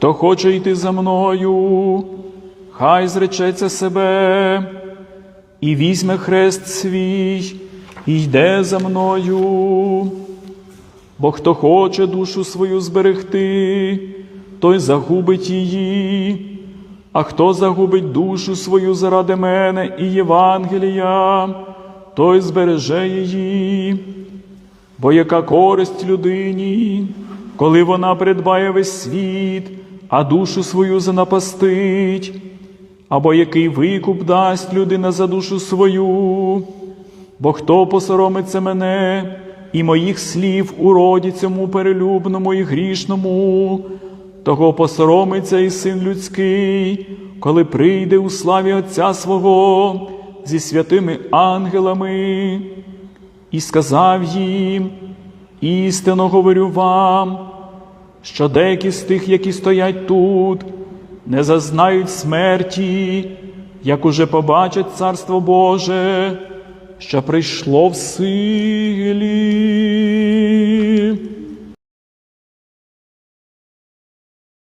Хто хоче йти за мною, хай зречеться себе і візьме хрест свій, і йде за мною. Бо хто хоче душу свою зберегти, той загубить її, а хто загубить душу свою заради мене і Євангелія, той збереже її. Бо яка користь людині, коли вона придбає весь світ, а душу свою занапастить, або який викуп дасть людина за душу свою, бо хто посоромиться мене і моїх слів у роді цьому перелюбному і грішному, того посоромиться і син людський, коли прийде у славі Отця свого зі святими ангелами. І сказав їм, істинно говорю вам, що деякі з тих, які стоять тут, не зазнають смерті, як уже побачать Царство Боже, що прийшло в силі.